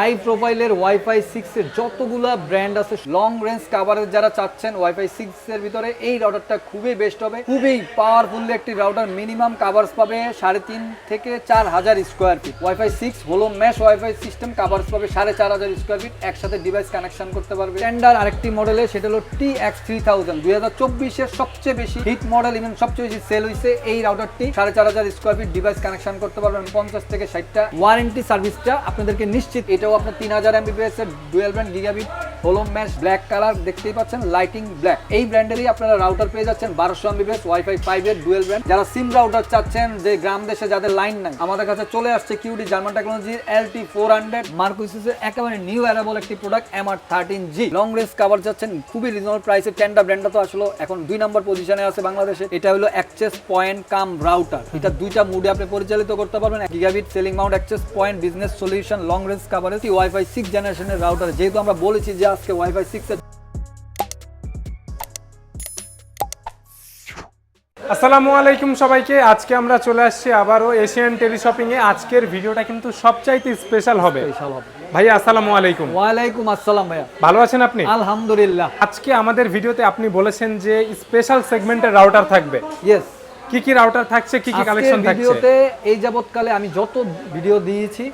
High প্রোফাইলের wifi six এর যতগুলা ব্র্যান্ড আছে লং রেঞ্জ কাভারেজ যারা চাচ্ছেন, ওয়াইফাই সিক্স এর ভিতরে এই রাউটারটা খুবই বেস্ট হবে। খুবই পাওয়ারফুল একটি রাউটার মিনিমাম কাভার্স পাবে সাড়ে তিন থেকে চার হাজার স্কোয়ার ফিট ওয়াইফাই সিক্স হলো ম্যাশ ওয়াইফাই সিস্টেম কাভার্স পাবে সাড়ে চার হাজার স্কোয়ার ফিট একসাথে ডিভাইস কানেকশন করতে পারবে। স্ট্যান্ডার্ড আরেকটি মডেলে সেটা হলো টি এক্স থ্রি থাউজেন্ড দুই হাজার চব্বিশের সবচেয়ে বেশি হিট মডেল ইভেন সবচেয়ে বেশি সেল হয়েছে এই রাউটারটি সাড়ে চার হাজার স্কোয়ার ফিট ডিভাইস কানেকশন করতে পারবেন, পঞ্চাশ থেকে ষাটটা ওয়ারেন্টি সার্ভিসটা আপনাদেরকে নিশ্চিত এটাও আপনার তিন হাজার এমবিপিএস এর ডুয়েল ব্র্যান্ড গিগাবিট হোলো ম্যাশ ব্ল্যাক কালার দেখতেই পাচ্ছেন লাইটিং ব্ল্যাক এই ব্র্যান্ডেরই আপনারা রাউটার পেয়ে যাচ্ছেন বারোশো এমবিপিএস ওয়াইফাই ফাইভ এর ডুয়েল ব্র্যান্ড যারা সিম রাউটার চাচ্ছেন, যে গ্রাম দেশে যাদের লাইন নাই, আমাদের কাছে চলে আসছে কিউডি জার্মান টেকনোলজির এল টি ফোর হান্ড্রেড মার্কুইসের একেবারে নিউ অ্যারাবল একটি product M R thirteen G long range cover যাচ্ছেন, খুবই রিজনেবল প্রাইসে টেন্ডা ব্র্যান্ডটা তো আসলে এখন দুই নম্বর পজিশনে আছে বাংলাদেশে। এটা হলো অ্যাক্সেস পয়েন্ট কাম রাউটার এটা দুইটা মুডে আপনি পরিচালিত করতে পারবেন। Gigabit ceiling mount access point business solution long range coverage wifi six জেনারেশনের রাউটার যেহেতু আমরা বলেছি যে আজকে ওয়াইফাই সিক্স আসসালামু আলাইকুম সবাইকে। আজকে আমরা চলে আসছি আবারও এশিয়ান টেলিশপিং এ। আজকের ভিডিওটা কিন্তু সবচাইতে স্পেশাল হবে। স্পেশাল হবে। ভাই আসসালামু আলাইকুম। ওয়ালাইকুম আসসালাম ভাইয়া। ভালো আছেন আপনি? আলহামদুলিল্লাহ। আজকে আমাদের ভিডিওতে আপনি বলেছেন যে স্পেশাল সেগমেন্টের রাউটার থাকবে। ইয়েস কি কি রাউটার থাকছে কি কি কালেকশন থাকছে? ভিডিওতে এই যাবৎকালে আমি যত ভিডিও দিয়েছি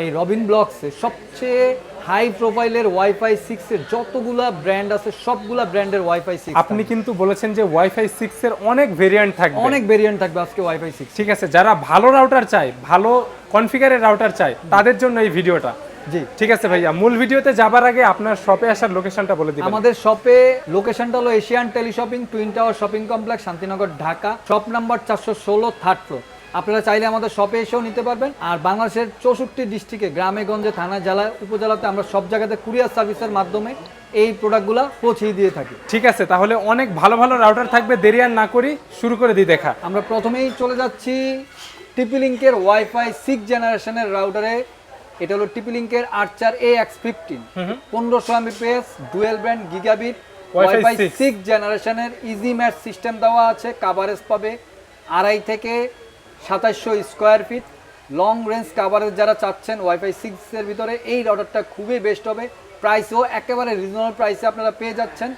এই রবিন ব্লকসে সবচেয়ে হাই প্রোফাইলের ওয়াইফাই সিক্স এর যতগুলা ব্র্যান্ড আছে সবগুলা ব্র্যান্ডের ওয়াইফাই সিক্স আপনি কিন্তু বলেছেন যে ওয়াইফাই সিক্স এর অনেক ভেরিয়েন্ট থাকবে। অনেক ভেরিয়েন্ট থাকবে আজকে ওয়াইফাই সিক্স ঠিক আছে যারা ভালো রাউটার চায় ভালো কনফিগারের রাউটার চায় তাদের জন্য এই ভিডিওটা। জি। ঠিক আছে ভাইয়া মূল ভিডিওতে যাবার আগে আপনার শপে আসার লোকেশনটা বলে দিবেন। আমাদের শপে লোকেশনটা হলো Asian teleshopping twin tower shopping complex Shantinagar Dhaka. Shop number চারশো ষোলো থার্ড ফ্লোর আপনারা চাইলে আমাদের শপে এসেও নিতে পারবেন। আর বাংলাদেশের চৌষট্টি ডিস্ট্রিক্টে গ্রামে গঞ্জে থানা জেলায় উপজেলাতে আমরা সব জায়গাতে কুরিয়ার সার্ভিসের মাধ্যমে এই প্রোডাক্টগুলো পৌঁছিয়ে দিয়ে থাকি। ঠিক আছে তাহলে অনেক ভালো ভালো রাউটার থাকবে দেরি আর না করি শুরু করে দিই দেখা। আমরা প্রথমেই চলে যাচ্ছি টিপিলিঙ্কের ওয়াইফাই সিক্স জেনারেশনের রাউটারে এটা হলো টিপিলিঙ্কের আর্চার এ এক্স ফিফটিন পনেরোশো Mbps dual brand gigabit wifi six জেনারেশনের ইজি ম্যাচ সিস্টেম দেওয়া আছে কাভারেজ পাবে। আড়াই থেকে সাতাশশো square feet long range coverage যারা চাচ্ছেন ওয়াইফাই সিক্সের ভিতরে এই রাউটারটা খুবই বেস্ট হবে। প্রাইসও একেবারে রিজনেবল প্রাইসে আপনারা পেয়ে যাচ্ছেন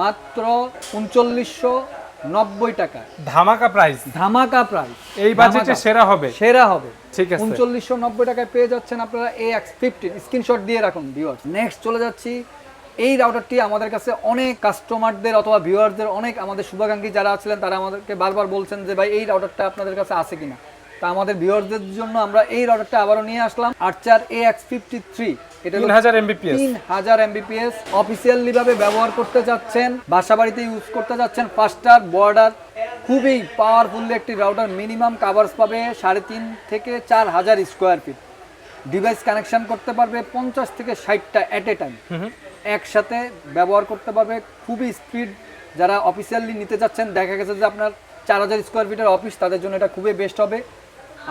মাত্র উনচল্লিশশো নব্বই টাকা। ধামাকা প্রাইস ধামাকা প্রাইস এই বাজেটে সেরা হবে। সেরা হবে। ঠিক আছে। উনচল্লিশশো নব্বই টাকায় পেয়ে যাচ্ছেন আপনারা এ এক্স ফিফটিন স্ক্রিনশট দিয়ে রাখুন ভিউয়ার্স নেক্সট চলে যাচ্ছি এই রাউটারটি আমাদের কাছে অনেক কাস্টমারদের অথবা ভিউয়ারদের অনেক আমাদের শুভাকাঙ্ক্ষী যারা আছিলেন তারা আমাদেরকে বারবার বলছেন যে ভাই এই রাউটারটা আপনাদের কাছে আছে কিনা? তা আমাদের ভিউয়ারদের জন্য আমরা এই রাউটারটা আবারও নিয়ে আসলাম Archer A X fifty three এটা তিন হাজার এমবিপিএস তিন হাজার এমবিপিএস অফিসিয়ালি ভাবে ব্যবহার করতে যাচ্ছেন বাসা বাড়িতে ইউজ করতে যাচ্ছেন ফাস্টার বর্ডার খুবই পাওয়ারফুল একটি রাউটার মিনিমাম কাভার্স পাবে সাড়ে তিন থেকে চার হাজার স্কোয়ার ফিট ডিভাইস কানেকশন করতে পারবে পঞ্চাশ থেকে ষাটটা অ্যাট এ টাইম একসাথে ব্যবহার করতে পারবে খুবই স্পিড যারা অফিসিয়ালি নিতে যাচ্ছেন দেখা গেছে যে আপনার চার হাজার স্কোয়ার ফিটের অফিস তাদের জন্য এটা খুবই বেস্ট হবে।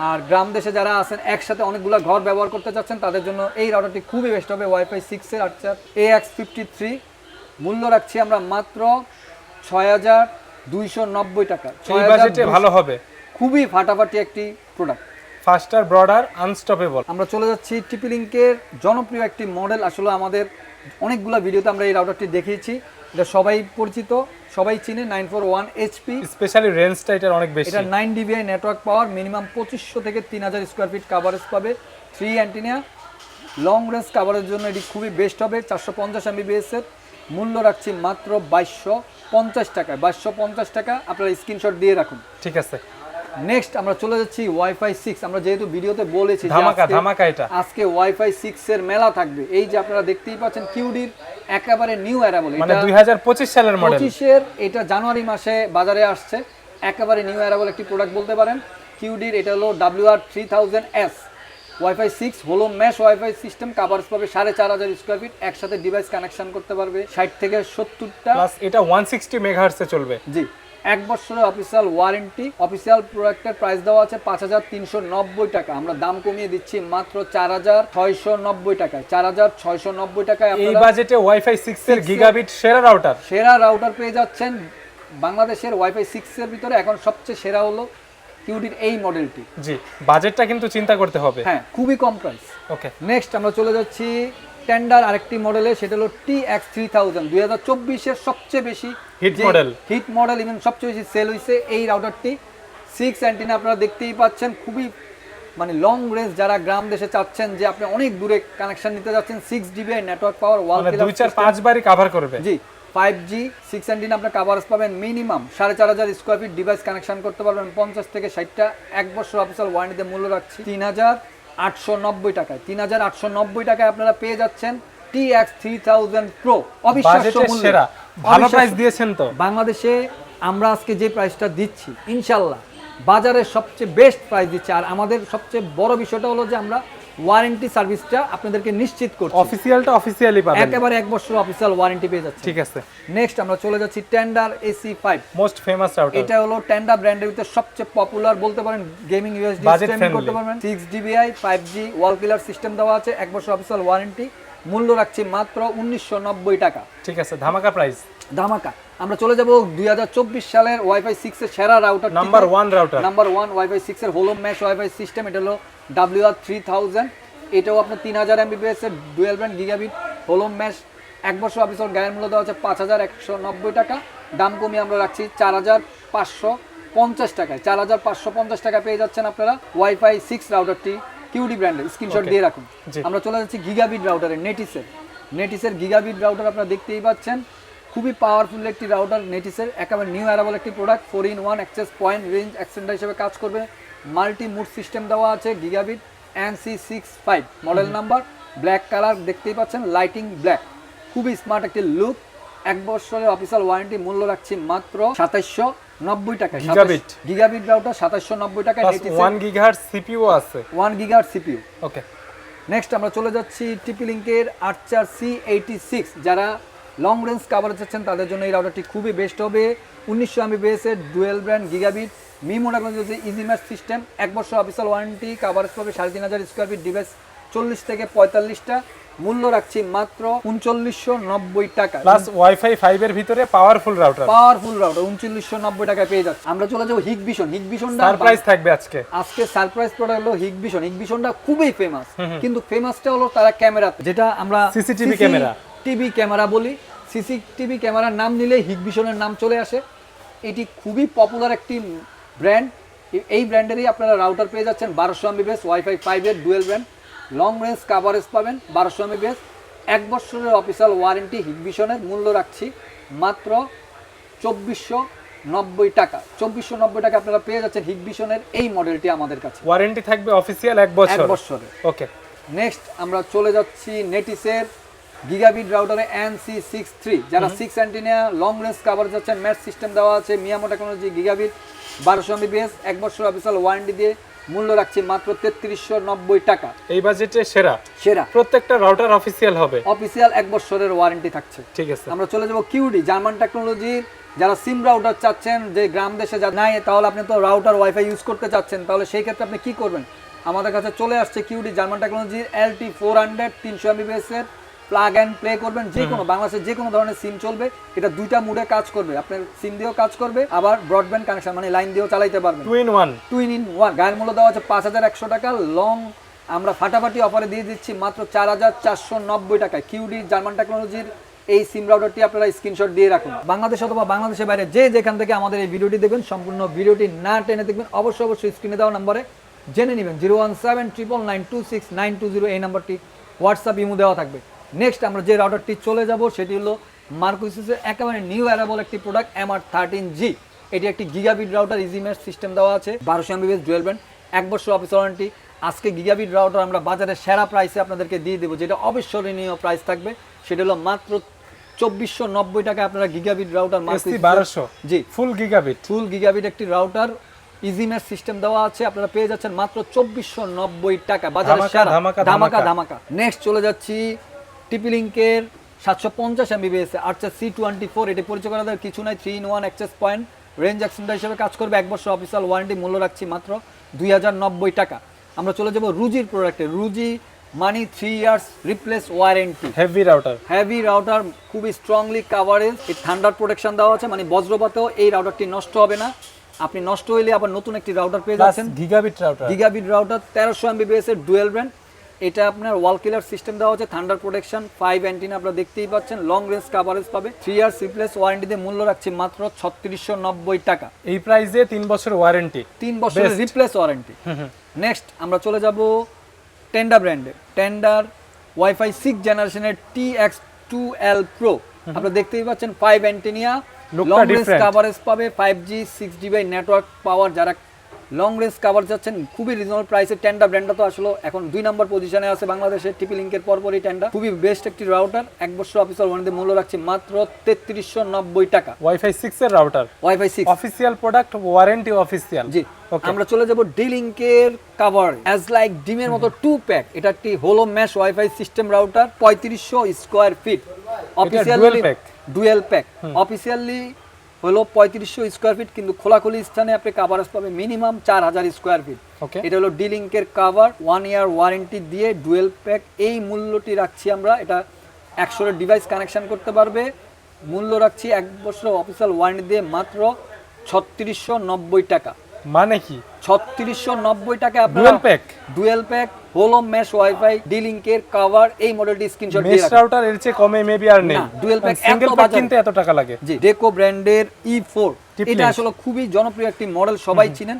আর গ্রাম দেশে যারা আছেন একসাথে অনেকগুলো ঘর ব্যবহার করতে চাচ্ছেন তাদের জন্য এই রাউটারটি খুবই বেস্ট হবে ওয়াইফাই সিক্সের Archer A X fifty three মূল্য রাখছি আমরা মাত্র ছয় হাজার দুইশো নব্বই টাকা। এই 6,200 বাজেটে ভালো হবে। খুবই ফাটাফাটি একটি প্রোডাক্ট ফাস্টার ব্রডার আনস্টপেবল আমরা চলে যাচ্ছি টিপি লিঙ্কের জনপ্রিয় একটি মডেল আসলে আমাদের অনেকগুলো ভিডিওতে আমরা এই রাউটারটি দেখিয়েছি। এটা সবাই পরিচিত সবাই চিনে nine four one HP specially রেঞ্জটা এটার অনেক বেশি। এটা nine dBi network power minimum পঁচিশশো থেকে তিন হাজার স্কোয়ার ফিট কাভারেজ পাবে। থ্রি অ্যান্টিনিয়া লং রেঞ্জ কাভারের জন্য এটি খুবই বেস্ট হবে চারশো পঞ্চাশ এমবিবিএস এর। মূল্য রাখছি মাত্র বাইশশো পঞ্চাশ টাকায়। বাইশশো পঞ্চাশ টাকা আপনারা স্ক্রিনশট দিয়ে রাখুন। ঠিক আছে। নেক্সট আমরা চলে যাচ্ছি ওয়াইফাই সিক্স আমরা যেহেতু ভিডিওতে বলেছি ধামাকা ধামাকা এটা। আজকে ওয়াইফাই সিক্স এর মেলা থাকবে। এই যে আপনারা দেখতেই পাচ্ছেন কিউডির একেবারে নিউ অ্যারাবল মানে দুই হাজার পঁচিশ সালের মডেল পঁচিশের এটা জানুয়ারি মাসে বাজারে আসছে। একেবারে নিউ অ্যারাবল একটি প্রোডাক্ট বলতে পারেন। কিউডির এটা হলো W R three thousand S wifi six হলো ম্যাশ ওয়াইফাই সিস্টেম কাভার্স পাবে সাড়ে চার হাজার স্কোয়ার ফিট একসাথে ডিভাইস কানেকশন করতে পারবে ষাট থেকে সত্তরটা। এটা ওয়ান সিক্সটি মেগাহার্সে চলবে। জি। এক বছরের অফিসিয়াল ওয়ারেন্টি অফিসিয়াল প্রোডাক্টের প্রাইস দেওয়া আছে পাঁচ হাজার তিনশো নব্বই টাকা। আমরা দাম কমিয়ে দিচ্ছি মাত্র চার হাজার ছয়শো নব্বই টাকায়। চার হাজার ছয়শো নব্বই টাকায় এই বাজেটে ওয়াইফাই সিক্স এর গিগাবিট সেরা রাউটার সেরা রাউটার পেয়ে যাচ্ছেন বাংলাদেশের ওয়াইফাই সিক্স এর ভিতরে। এখন সবচেয়ে সেরা হলো কিউডির এই মডেলটি জি বাজেটটা কিন্তু চিন্তা করতে হবে। হ্যাঁ খুবই কম প্রাইস ওকে নেক্সট আমরা চলে যাচ্ছি টেন্ডার আরেকটি মডেলে সেটা হলো টি এক্স থ্রি থাউজেন্ড। দুই হাজার চব্বিশের সবচেয়ে বেশি Hit model। Hit model even সবচেয়ে বেশি সেল হয়েছে এই রাউটারটি সিক্স অ্যান্টিনা আপনারা দেখতেই পাচ্ছেন খুবই মানে লং রেঞ্জ যারা গ্রাম দেশে চাচ্ছেন যে আপনি অনেক দূরে কানেকশন নিতে যাচ্ছেন six GB network power wall দুই চার পাঁচ বারই কভার করবে। G five G six antenna আপনার কাভারেজ পাবেন মিনিমাম সাড়ে চার হাজার স্কোয়ার ফিট ডিভাইস কানেকশন করতে পারবেন পঞ্চাশ থেকে ষাটটা এক বছর অফিসিয়াল ওয়ারেন্টিতে মূল্য রাখছি। তিন হাজার আটশো নব্বই টাকায়। তিন হাজার আটশো নব্বই টাকায় আপনারা পেয়ে যাচ্ছেন T X three thousand pro অবিশ্বাস্য সেরা। ভালো প্রাইস দিয়েছেন তো। বাংলাদেশে আমরা আজকে যে প্রাইসটা দিচ্ছি ইনশাল্লাহ বাজারের সবচেয়ে বেস্ট প্রাইস দিচ্ছে। আর আমাদের সবচেয়ে বড় বিষয়টা হলো যে আমরা ওয়ারেন্টি সার্ভিসটা আপনাদেরকে নিশ্চিত করছি। অফিসিয়ালটা অফিসিয়ালি পাবেন। একেবারে এক বছর অফিসিয়াল ওয়ারেন্টি পেয়ে যাচ্ছে ঠিক আছে। নেক্সট আমরা চলে যাচ্ছি Tenda AC five most famous router এটা হলো টেন্ডার ব্র্যান্ডের ভিতরে সবচেয়ে পপুলার বলতে পারেন গেমিং ইউএসডি স্ট্রিমিং করতে পারবেন। Six dBi five G wall killer system দেওয়া আছে এক বছর অফিসিয়াল ওয়ারেন্টি মূল্য রাখছি মাত্র উনিশশো নব্বই টাকা। ঠিক আছে ধামাকা প্রাইস ধামাকা। আমরা চলে যাব দুই হাজার চব্বিশ সালের ওয়াইফাই সিক্স এর সেরা router number one router number one wifi six এর হোলো ম্যাশ ওয়াইফাই সিস্টেম এটা হলো ডাব্লিউ আর থ্রি থাউজেন্ড এটাও আপনার তিন হাজার এমবিপিএস এর ডুয়েল ব্যান্ড গিগাবিট হোলো ম্যাশ এক বছর অফিসর গায়ের মূল্য দেওয়া হচ্ছে পাঁচ হাজার একশো নব্বই টাকা। দাম কমিয়ে আমরা রাখছি চার হাজার পাঁচশো পঞ্চাশ টাকায়। চার হাজার পাঁচশো পঞ্চাশ টাকা পেয়ে যাচ্ছেন আপনারা ওয়াইফাই সিক্স রাউটারটি কিউডি ব্র্যান্ডের স্ক্রিনশট দিয়ে রাখুন। আমরা চলে যাচ্ছি গিগাবিট রাউটারের নেটিসের নেটিসের গিগাবিট রাউটার আপনারা দেখতেই পাচ্ছেন। খুবই পাওয়ারফুল একটি রাউটার নেটিসের একেবারে নিউ অ্যারাবল একটি product four in one access point range extender হিসেবে কাজ করবে। মাল্টি মুড সিস্টেম দেওয়া আছে gigabit N C six five model number black colour দেখতেই পাচ্ছেন লাইটিং ব্ল্যাক খুবই স্মার্ট একটি লুক এক বছরের অফিসিয়াল ওয়ারেন্টি মূল্য রাখছি মাত্র সাতাইশশো নব্বই টাকা Gigabit। গিগাবিট রাউটার সাতাইশশো নব্বই টাকা ওয়ান গিগাহার্ট সিপিইউ আছে। ওয়ান গিগার সিপিউ ওকে নেক্সট আমরা চলে যাচ্ছি টিপি লিঙ্কের আর্চার সি এইটি সিক্স যারা লং রেঞ্জ কাভার চাচ্ছেন তাদের জন্য এই রাউটারটি খুবই বেস্ট হবে। উনিশশো এমবিবিএস এর ডুয়েল ব্র্যান্ড গিগাবিট মি মোটামুটি হচ্ছে ইজি ম্যাচ সিস্টেম এক বছর অফিসিয়াল ওয়ারেন্টি কাভারেজ পাবে সাড়ে তিন হাজার স্কোয়ার ফিট ডিভাইস চল্লিশ থেকে পঁয়তাল্লিশটা। মূল্য রাখছি মাত্র উনচল্লিশশো নব্বই টাকা প্লাস ওয়াইফাই ফাইভ এর ভিতরে পাওয়ারফুল রাউটার পাওয়ারফুল রাউটার উনচল্লিশশো নব্বই টাকায় পেয়ে যাচ্ছে আমরা চলে যাব হিগ ভিশন হিগ ভিশনটা সারপ্রাইজ থাকবে আজকে। আজকে সারপ্রাইজ প্রোডাক্ট হলো হিগভিশন হিগভিশনটা খুবই ফেমাস কিন্তু ফেমাসটা হলো তারা ক্যামেরা যেটা আমরা CCTV ক্যামেরা। টিভি ক্যামেরা বলি সিসিটিভি ক্যামেরার নাম নিলে হিগভিশনের নাম চলে আসে। এটি খুবই পপুলার একটি ব্র্যান্ড এই ব্র্যান্ডেরই আপনারা রাউটার পেয়ে যাচ্ছেন বারোশো এমবিবিএস ওয়াইফাই ফাইভের dual brand long range coverage পাবেন বারোশো এমবিবিএস এক বছরের অফিসিয়াল ওয়ারেন্টি হিগভিশনের মূল্য রাখছি মাত্র চব্বিশশো নব্বই টাকা। চব্বিশশো নব্বই টাকা আপনারা পেয়ে যাচ্ছেন হিগভিশনের এই মডেলটি আমাদের কাছে। ওয়ারেন্টি থাকবে অফিসিয়াল এক এক বছর বছরে ওকে নেক্সট আমরা চলে যাচ্ছি নেটিসের গিগাবিট রাউটারে এন সি সিক্স থ্রি যারা six antenna long range cover যাচ্ছেন ম্যাচ সিস্টেম দেওয়া আছে মিয়ামো টেকনোলজি গিগাবিট বারোশো এমবিবিএস এক বছর অফিসিয়াল ওয়ারেন্টি দিয়ে মূল্য রাখছি মাত্র তেত্রিশশো নব্বই টাকা। এই বাজেটে সেরা। সেরা। প্রত্যেকটা রাউটার অফিসিয়াল হবে। অফিসিয়াল এক বছরের ওয়ারেন্টি থাকছে। ঠিক আছে। আমরা চলে যাব কিউডি জার্মান টেকনোলজির যারা সিম রাউটার চাচ্ছেন যে গ্রাম দেশে যা নাই তাহলে আপনি তো রাউটার ওয়াইফাই ইউজ করতে চাচ্ছেন তাহলে সেই ক্ষেত্রে আপনি কি করবেন? আমাদের কাছে চলে আসছে কিউডি জার্মান টেকনোলজির এল টি ফোর হান্ড্রেড তিনশো এমবিবিএস এর প্লাগ অ্যান্ড প্লে করবেন যে কোনো বাংলাদেশের যে কোনো ধরনের সিম চলবে এটা দুইটা মুডে কাজ করবে। আপনার সিম দিয়েও কাজ করবে আবার ব্রডব্যান্ড কানেকশন মানে লাইন দিয়েও চালাইতে পারবেন। Two in one twin in one গায়ের মূল্য দেওয়া আছে পাঁচ হাজার একশো টাকা। লং আমরা ফাটাফাটি অফারে দিয়ে দিচ্ছি মাত্র চার হাজার চারশো নব্বই টাকায়। কিউডি জার্মান টেকনোলজির এই সিম রাউটারটি আপনারা স্ক্রিনশট দিয়ে রাখুন। বাংলাদেশ অথবা বাংলাদেশের বাইরে যে যেখান থেকে আমাদের এই ভিডিওটি দেখবেন সম্পূর্ণ ভিডিওটি না টেনে দেখবেন অবশ্যই অবশ্যই স্ক্রিনে দেওয়া নম্বরে জেনে নেবেন। Zero one seven triple nine two six nine two zero এই নাম্বারটি হোয়াটসঅ্যাপ ইমো দেওয়া থাকবে। নেক্সট আমরা যে রাউটারটি চলে যাব সেটি হলো মার্কুইসের একেবারে নিউ অ্যারাবল একটি product M R thirteen G এটি একটি gigabit router easy mesh system দেওয়া আছে বারোশো এমবিবিএস ডুয়েল ব্যান্ড এক বছর অফিস ওয়ারেন্টি আজকে গিগাবিট রাউটার আমরা বাজারে সেরা প্রাইসে আপনাদেরকে দিয়ে দেবো যেটা অবিস্মরণীয় প্রাইস থাকবে। সেটা হলো মাত্র চব্বিশশো নব্বই টাকা আপনারা গিগাবিট রাউটার বারোশো। G. Full gigabit full gigabit একটি রাউটার ইজি ম্যাচ সিস্টেম দেওয়া আছে আপনারা পেয়ে যাচ্ছেন মাত্র চব্বিশশো নব্বই টাকা বাজারে সেরা। ধামাকা। ধামাকা নেক্সট চলে যাচ্ছি টিপি লিঙ্কের সাতশো পঞ্চাশ MBBS Archer C twenty four এটি পরিচয় করা করাদের কিছু নাই three in one access point range extender হিসেবে কাজ করবে এক বছর অফিসিয়াল ওয়ারেন্টি মূল্য রাখছি মাত্র দুই হাজার নব্বই টাকা। আমরা চলে যাব রুজির প্রোডাক্টে রুজি মানি three years replace warranty heavy router heavy router খুবই স্ট্রংলি কাভারেজ এই ঠান্ডার প্রোটেকশন দেওয়া আছে মানে বজ্রপাতেও এই রাউটারটি নষ্ট হবে না। আপনি নষ্ট হইলে আবার নতুন একটি রাউটার পেয়ে যাচ্ছেন। গিগাবিট রাউটার গিগাবিট রাউটার তেরোশো এমবিবিএস এর ডুয়েল ব্র্যান্ড এটা আপনার ওয়াল কিলার সিস্টেম দেওয়া হচ্ছে থান্ডার প্রোটেকশন ফাইভ অ্যান্টিনা আপনারা দেখতেই পাচ্ছেন লং রেঞ্জ কাভারেজ পাবে থ্রি ইয়ার্স রিপ্লেস ওয়ারেন্টিতে মূল্য রাখছি মাত্র ছত্রিশশো নব্বই টাকা। এই প্রাইসে তিন বছর ওয়ারেন্টি তিন বছরের. রিপ্লেস ওয়ারেন্টি নেক্সট আমরা চলে যাব টেন্ডার ব্র্যান্ডে টেন্ডার ওয়াইফাই সিক্স জেনারেশনের T X two L pro আপনারা দেখতেই পাচ্ছেন five antenna long range coverage পাবে five G six GB network power যারা লং রেঞ্জ কাভার যাচ্ছেন খুবই রিজনেবল প্রাইসে টেন্ডার ব্র্যান্ডটা তো আসলে এখন দুই নম্বর পজিশনে আছে বাংলাদেশে টিপি লিঙ্কের পরপরই টেন্ডার খুবই বেস্ট একটি রাউটার এক বছর অফিসার ওয়ারেন্টি মূল্য রাখছে মাত্র তেত্রিশশো নব্বই টাকা। ওয়াইফাই সিক্স এর router wifi six official product warranty official জি। আমরা চলে যাব ডিলিংকের কাভার অ্যাজ লাইক ডিমের মতো টু প্যাক এটা একটি হোলো ম্যাশ ওয়াইফাই সিস্টেম রাউটার পঁয়ত্রিশশো square feet official? Dual pack officially হলো পঁয়ত্রিশশো স্কোয়ার ফিট কিন্তু খোলাখুলি স্থানে আপনি কাভারেজ পাবেন মিনিমাম চার হাজার স্কোয়ার ফিট এটা হলো ডিলিঙ্কের কাভার ওয়ান ইয়ার ওয়ারেন্টি দিয়ে ডুয়েল প্যাক এই মূল্যটি রাখছি আমরা এটা একশোর ডিভাইস কানেকশন করতে পারবে। মূল্য রাখছি এক বছর অফিসিয়াল ওয়ারেন্টি দিয়ে মাত্র ছত্রিশশো নব্বই টাকা। মানে কি? ছত্রিশশো নব্বই টাকা ডুয়েল প্যাক। ডুয়েল প্যাক হোলো মেশ ওয়াইফাই ডিলিংকের কভার এই মডেলটি স্ক্রিনশট দিয়ে মেশ রাখুন। রাউটার এর চেয়ে কমে মেবি আর নেই। না, dual pack সিঙ্গেল প্যাক কিনতে এত টাকা লাগে। জি ডেকো ব্র্যান্ডের ই এটা আসলে খুবই জনপ্রিয় একটি মডেল সবাই চিনেন।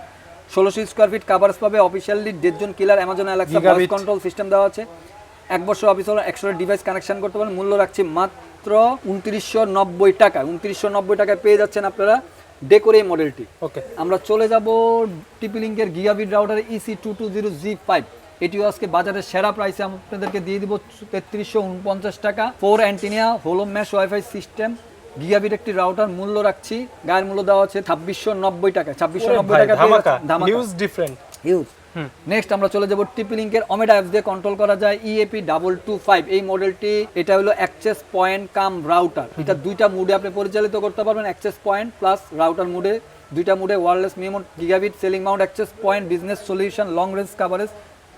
ষোলোশো স্কোয়ার ফিট কাভার্স পাবে officially দেড়জন killer Amazon Alexa voice control system দেওয়া আছে। এক বছর অফিস হলো একশো ডিভাইস কানেকশন করতে পারেন। মূল্য রাখছি মাত্র উনত্রিশশো নব্বই টাকা উনত্রিশশো নব্বই টাকায় পেয়ে যাচ্ছেন আপনারা। ডেকোর এই মডেলটি ওকে আমরা চলে যাব টিপি লিঙ্কের gigabit router EC two two zero G five এটিও আজকে বাজারের সেরা প্রাইসে আপনাদেরকে দিয়ে দিব তেত্রিশশো উনপঞ্চাশ টাকা। ফোর অ্যান্টিনিয়া হোলো ম্যাশ ওয়াইফাই সিস্টেম গিগাবিট একটি রাউটার মূল্য রাখছি। গায়ের মূল্য দেওয়া হচ্ছে ছাব্বিশশো নব্বই টাকা ছাব্বিশশো নব্বই টাকা ধামাকা। হিউজ ডিফারেন্ট হিউজ নেক্সট আমরা চলে যাব টিপি লিঙ্কের অমেডা অ্যাপস দিয়ে কন্ট্রোল করা যায় ইএপি ডাবল টু ফাইভ এই মডেলটি এটা হলো অ্যাক্সেস পয়েন্ট কাম রাউটার এটা দুইটা মুডে আপনি পরিচালিত করতে পারবেন অ্যাক্সেস পয়েন্ট প্লাস রাউটার মুডে দুইটা মুডে wireless MIMO gigabit ceiling mount access point business solution long range coverage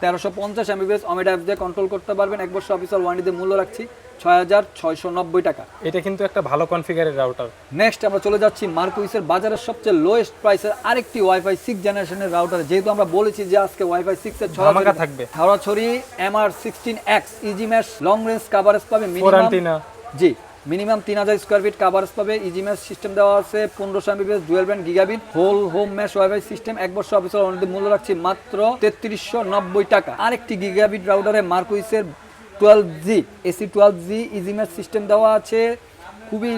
তেরোশো পঞ্চাশ এমবিবিএস অমেডা অ্যাপস দিয়ে কন্ট্রোল করতে পারবেন এক বছর অফিসিয়াল ওয়ারেন্টিতে মূল্য রাখছি ছয় হাজার ছয়শো নব্বই টাকা এটা কিন্তু একটা ভালো কনফিগারের রাউটার নেক্সট আমরা চলে যাচ্ছি মার্কুইসের বাজারের সবচেয়ে লোয়েস্ট প্রাইসের আরেকটি ওয়াইফাই সিক্স জেনারেশনের রাউটার যেহেতু আমরা বলেছি যে আজকে ওয়াইফাই সিক্স এর ধামাকা থাকবে। ছড়াছড়ি MR sixteen X easy mesh long range coverage পাবে মিনিমাম জি মিনিমাম তিন হাজার স্কোয়ার ফিট কাভারেজ পাবে। ইজি ম্যাশ সিস্টেম দেওয়া আছে পনেরোশো Mbps dual band gigabit whole home mesh wifi system এক বছর অফিসার অনুমতি মূল্য রাখছি মাত্র তেত্রিশশো নব্বই টাকা। আরেকটি গিগাবিট রাউটারে মার্কুইসের twelve G AC twelve G easy mesh system দেওয়া আছে। খুবই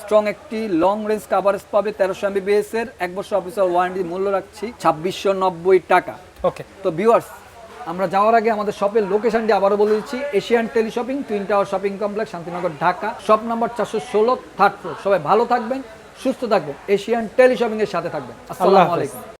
স্ট্রং একটি লং রেঞ্জ কাভারেজ পাবে তেরোশো এমবিপিএস এর। এক বছর অফিসার ওয়ারেন্টি মূল্য রাখছি ছাব্বিশশো নব্বই টাকা। ওকে তো ভিউয়ার্স আমরা যাওয়ার আগে আমাদের শপের লোকেশনটি আবারও বলে দিচ্ছি Asian tele shopping twin tower shopping complex Shantinagar Dhaka. Shop number চারশো ষোলো থার্ড ফ্লোর সবাই ভালো থাকবেন সুস্থ থাকবেন। এশিয়ান টেলি শপিং এর সাথে থাকবেন। আসসালামু আলাইকুম।